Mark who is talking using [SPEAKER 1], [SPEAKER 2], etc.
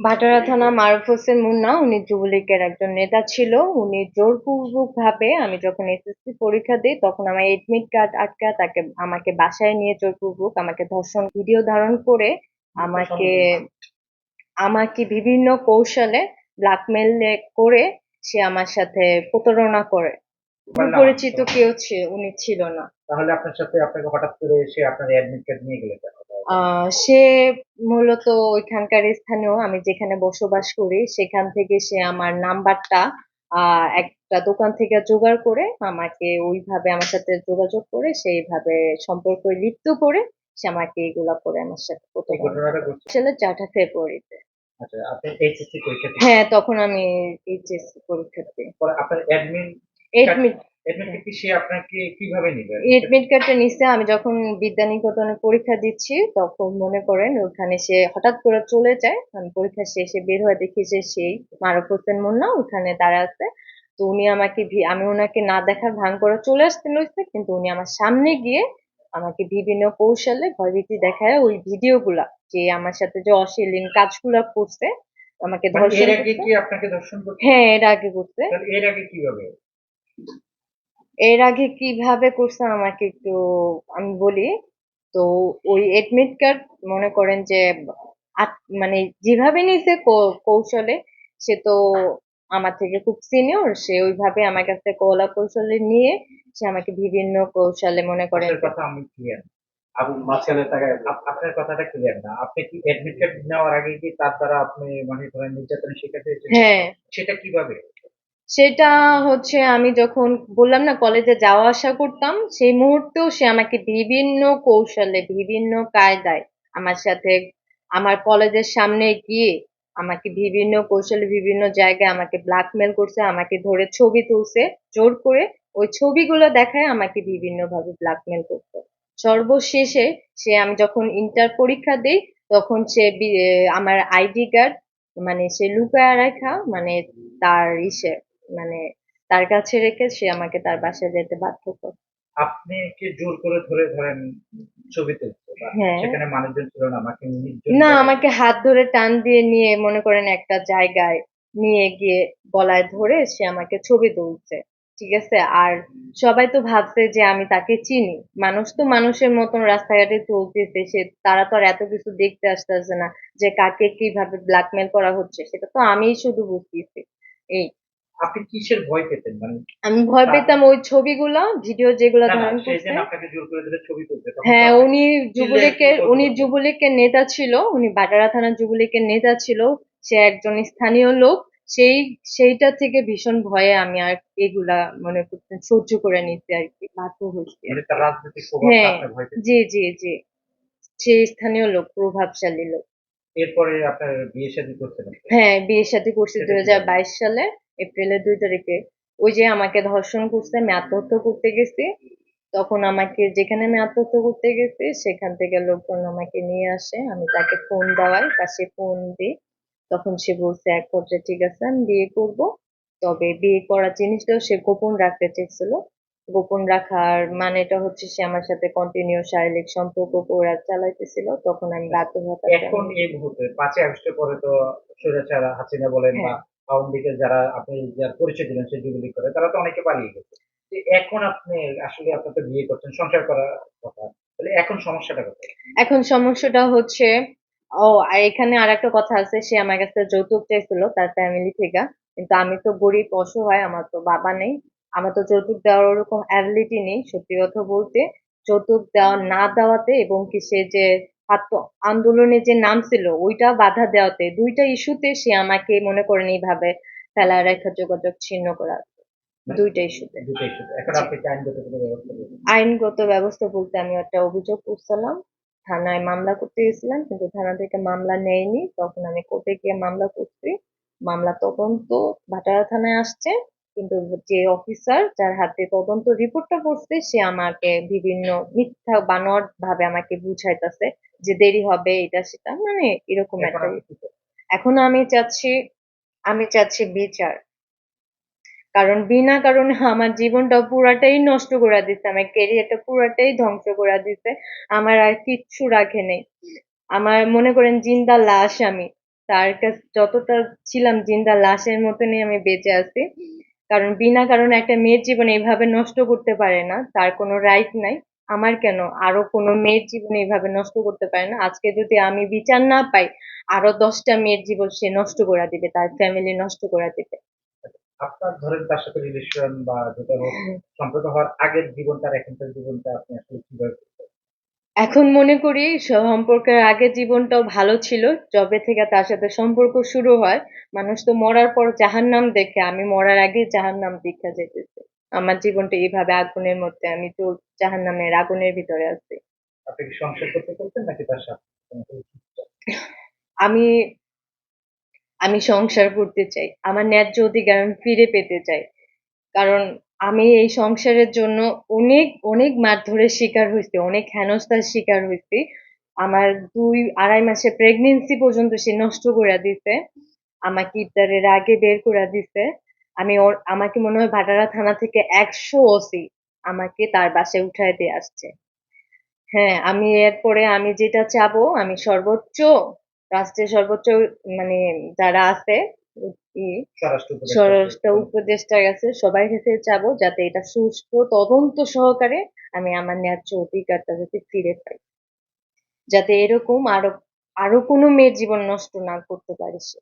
[SPEAKER 1] ভাটারা থানা মারুফ হোসেন মুন্না উনি যুবলীগের একজন নেতা ছিল। উনি জোরপূর্বক ভাবে আমি যখন এসএসসি পরীক্ষা দিই তখন আমার এডমিট কার্ড আটকা তাকে আমাকে বাসায় নিয়ে জোরপূর্বক আমাকে ধর্ষণ ভিডিও ধারণ করে আমাকে আমাকে বিভিন্ন কৌশলে ব্ল্যাকমেল করে সে আমার সাথে প্রতারণা করে। পরিচিত কেউ ছিল উনি ছিল না।
[SPEAKER 2] তাহলে আপনার সাথে আপনাকে হঠাৎ করে এসে আপনার অ্যাডমিট কার্ড নিয়ে গেলে কেন?
[SPEAKER 1] আহ, সে মূলত ওইখানকার স্থানীয় আমি যেখানে বসবাস করি সেখান থেকে সে আমার নাম্বারটা আহ, একটা দোকান থেকে জোগাড় করে আমাকে ওইভাবে আমার সাথে যোগাযোগ করে সেইভাবে সম্পর্ক লিপ্ত করে সে আমাকে এগুলা করে আমার সাথে
[SPEAKER 2] ঘটনাটা ঘটছে।
[SPEAKER 1] আসলে চারটা ফেব্রুয়ারিতে।
[SPEAKER 2] আচ্ছা আপনি এইচএসসি পরীক্ষা দিচ্ছেন।
[SPEAKER 1] হ্যাঁ তখন আমি এইচএসসি পরীক্ষার্থী
[SPEAKER 2] পরে আপনার অ্যাডমিন
[SPEAKER 1] এডমিট এডমিট কার্ডটা আমি যখন বিদ্যানিকেতনে পরীক্ষা দিচ্ছি তখন মনে করেন ওখানে সে হঠাৎ করে চলে যায় আমি পরীক্ষা শেষে বের হয়ে দেখি যে সেই মারুফ হোসেন মুন্না ওখানে দাঁড়া আছে। তো উনি আমাকে আমি ওনাকে না দেখার ভান করে চলে আসতে লইছে কিন্তু উনি আমার সামনে গিয়ে আমাকে বিভিন্ন কৌশলে ভয়ভীতি দেখায় ওই ভিডিওগুলা যে আমার সাথে যে অশ্লীল কাজগুলা করছে আমাকে
[SPEAKER 2] মানে
[SPEAKER 1] ধর্ষণ
[SPEAKER 2] করতে
[SPEAKER 1] হ্যাঁ এর আগে করছে।
[SPEAKER 2] তাহলে এর আগে কীভাবে?
[SPEAKER 1] এর আগে কীভাবে করছে আমাকে একটু আমি বলি। তো ওই এডমিট কার্ড মনে করেন যে মানে যেভাবে নিছে কৌশলে সে তো আমার থেকে খুব সিনিয়র সে ওইভাবে আমার কাছ থেকে কলা কৌশলে নিয়ে সে আমাকে বিভিন্ন কৌশলে মনে করেন
[SPEAKER 2] কথা আমি ক্লিয়ার
[SPEAKER 3] মাঝখানে
[SPEAKER 2] আপনার কথাটা ক্লিয়ার না। আপনি কি অ্যাডমিট কার্ড নেওয়ার আগে কি তার দ্বারা আপনি মানে ধরেন নির্যাতনের শিকার হয়েছেন?
[SPEAKER 1] হ্যাঁ।
[SPEAKER 2] সেটা কীভাবে?
[SPEAKER 1] সেটা হচ্ছে আমি যখন বললাম না কলেজে যাওয়া আসা করতাম, সেই মুহূর্তেও সে আমাকে বিভিন্ন কৌশলে, বিভিন্ন কায়দায় আমার সাথে, আমার কলেজের সামনে গিয়ে আমাকে বিভিন্ন কৌশলে, বিভিন্ন জায়গায় আমাকে ব্ল্যাকমেল করছে, আমাকে ধরে ছবি তুলছে, জোর করে ওই ছবিগুলো দেখায় আমাকে বিভিন্ন ভাবে ব্ল্যাকমেল করতো। সর্বশেষে সে আমি যখন ইন্টার পরীক্ষা দেই, তখন সে আমার আইডি কার্ড মানে সে লুকায় রাখা মানে তার ইসে মানে তার কাছে রেখে সে আমাকে তার বাসায় যেতে বাধ্য করে।
[SPEAKER 2] আপনি কি জোর করে ধরে ধরেন ছবি তুলছে বা
[SPEAKER 1] হ্যাঁ।
[SPEAKER 2] সেখানে মানুষজন ছিল না আমাকে
[SPEAKER 1] না আমাকে হাত ধরে টান দিয়ে নিয়ে মনে করেন একটা জায়গায় নিয়ে গিয়ে গলায় ধরে সে আমাকে ছবি তুলছে ঠিক আছে? আর সবাই তো ভাবছে যে আমি তাকে চিনি। মানুষ তো মানুষের মতন রাস্তাঘাটে চলতেছে সে তারা তো আর এত কিছু দেখতে আসতেছে না যে কাকে কীভাবে ব্ল্যাকমেল করা হচ্ছে সেটা তো আমিই শুধু বুঝতেছি। এই
[SPEAKER 2] আপনি কিসের ভয় পেতেন? মানে
[SPEAKER 1] আমি ভয় পেতাম ওই ছবিগুলো ভিডিও যেগুলো ধারণ
[SPEAKER 2] সেই আপনাকে জোর করে ধরে ছবি তুলতে
[SPEAKER 1] হ্যাঁ উনি যুবলীগের উনি যুবলীগের নেতা ছিল উনি বাটারা থানার যুবলীগের নেতা ছিল সে একজন স্থানীয় লোক সেই সেইটা থেকে ভীষণ ভয়ে আমি আর এগুলা মনে করতেন সহ্য করে নিতে আর কি বাধ্য হয়েছি
[SPEAKER 2] মানে
[SPEAKER 1] হ্যাঁ জি জি জি। সে স্থানীয় লোক প্রভাবশালী লোক।
[SPEAKER 2] এরপরে আপনার বিয়ে শাদী আপনি।
[SPEAKER 1] হ্যাঁ বিয়ের সাথে করছি দুই হাজার বাইশ সালে। এপ্রিলের দুই তারিখে। ওই যে আমাকে ধর্ষণ করছে আমি আত্মহত্যা করতে গেছি। তখন আমাকে যেখানে আমি আত্মহত্যা করতে গেছি সেখান থেকে লোকজন আমাকে নিয়ে আসে। আমি তাকে ফোন দেওয়াই সে ফোন দিই। তখন সে বলছে এক পর্যায়ে ঠিক আছে আমি বিয়ে করব। তবে বিয়ে করার জিনিসটাও সে গোপন রাখতে চেয়েছিল। গোপন রাখার মানেটা হচ্ছে সে আমার সাথে কন্টিনিউ শারীরিক সম্পর্ক করে চালাইতেছিল। তখন আমি বাধ্য তাকে
[SPEAKER 2] এখন এই মুহূর্তে পাঁচই আগস্টের পরে তো স্বৈরাচার হাসিনা বলেন বা
[SPEAKER 1] হ্যাঁ।
[SPEAKER 2] আওয়ামী লীগের যারা আপনি যার পরিচয় দিলেন, সে যুবলীগ করে, তারা তো অনেকে পালিয়ে গেছে। এখন আপনি আসলে আপনার তো বিয়ে করছেন, সংসার করার কথা। তাহলে এখন সমস্যাটা কোথায়?
[SPEAKER 1] এখন সমস্যাটা হচ্ছে, ও এখানে আর একটা কথা আছে, সে আমার কাছে যৌতুক চাইছিল, তার ফ্যামিলি থেকে। কিন্তু আমি তো গরিব, অসহায়, আমার তো বাবা নেই। আমার তো যৌতুক দেওয়ার ওরকম অ্যাবিলিটি নেই, সত্যি কথা বলতে। যৌতুক দেওয়া না দেওয়াতে, এবং কি সে যে ছাত্র আন্দোলনে যে নাম ছিল ওইটা বাধা দেওয়াতে দুইটা ইস্যুতে সে আমাকে মনে করেন এইভাবে ফেলায় রেখা যোগাযোগ ছিন্ন করা। দুইটা ইস্যুতে।
[SPEAKER 2] আইনগত ব্যবস্থা
[SPEAKER 1] বলতে আমি একটা অভিযোগ করছিলাম। থানায় মামলা করতে গেছিলাম কিন্তু থানা থেকে মামলা নেয়নি। তখন আমি কোর্টে গিয়ে মামলা করছি। মামলা তদন্ত ভাটারা থানায় আসছে। কিন্তু যে অফিসার যার হাতে তদন্ত রিপোর্টটা করছে সে আমাকে বিভিন্ন মিথ্যা বানোয়াট ভাবে আমাকে বুঝাইতেছে যে দেরি হবে এটা সেটা মানে এরকম একটা এখন আমি চাচ্ছি আমি চাচ্ছি বিচার। কারণ বিনা কারণে আমার জীবনটা পুরাটাই নষ্ট করে দিচ্ছে আমার ক্যারিয়ারটা পুরাটাই ধ্বংস করে দিচ্ছে আমার আর কিচ্ছু রাখে নেই। আমার মনে করেন জিন্দা লাশ আমি তার কাছে যতটা ছিলাম জিন্দা লাশের মতনই আমি বেঁচে আছি। কারণ বিনা কারণে একটা মেয়ের জীবন এইভাবে নষ্ট করতে পারে না তার কোনো রাইট নাই। আমার কেন? আরও কোনো মেয়ের জীবন এইভাবে নষ্ট করতে পারে না। আজকে যদি আমি বিচার না পাই আরও দশটা মেয়ের জীবন সে নষ্ট করে দিবে তার ফ্যামিলি নষ্ট করে দিবে।
[SPEAKER 2] আপনার ধরেন তার সাথে রিলেশন বা যেটা হোক সম্পর্ক হওয়ার আগের জীবনটা এখনকার জীবনটা আপনি আসলে কীভাবে?
[SPEAKER 1] এখন মনে করি সম্পর্কের আগের জীবনটাও ভালো ছিল যবে থেকে তার সাথে সম্পর্ক শুরু হয়। মানুষ তো মরার পর জাহান্নাম দেখে আমি মরার আগে জাহান্নাম দীক্ষা যেতেছে আমার জীবনটা এইভাবে আগুনের মধ্যে আমি তো জাহান্নামের আগুনের ভিতরে আছি।
[SPEAKER 2] আপনি কি সংসার করতে করতেন নাকি তার সাথে?
[SPEAKER 1] আমি আমি সংসার করতে চাই। আমার ন্যায্য অধিকার আমি ফিরে পেতে চাই। কারণ আমি এই সংসারের জন্য অনেক অনেক মারধরের শিকার হয়েছি, অনেক হেনস্থার শিকার হয়েছি। আমার দুই, আড়াই মাসের প্রেগনেন্সি পর্যন্ত সে নষ্ট করে দিছে, আমাকে ইফতারের আগে বের করে দিছে। আমি ওর, আমাকে মনে হয় ভাটারা থানা থেকে একশো ওসি আমাকে তার বাসায় উঠায় দিয়ে আসছে। হ্যাঁ আমি এরপরে আমি যেটা চাবো, আমি সর্বোচ্চ, রাষ্ট্রের সর্বোচ্চ মানে যারা আছে
[SPEAKER 2] স্বরাষ্ট্র
[SPEAKER 1] উপদেষ্টার কাছে সবার কাছে চাবো যাতে এটা সুষ্ঠু তদন্ত সহকারে আমি আমার ন্যায্য অধিকারটা যাতে ফিরে পাই। যাতে এরকম আরও আরও কোনো মেয়ের জীবন নষ্ট না করতে পারে সে।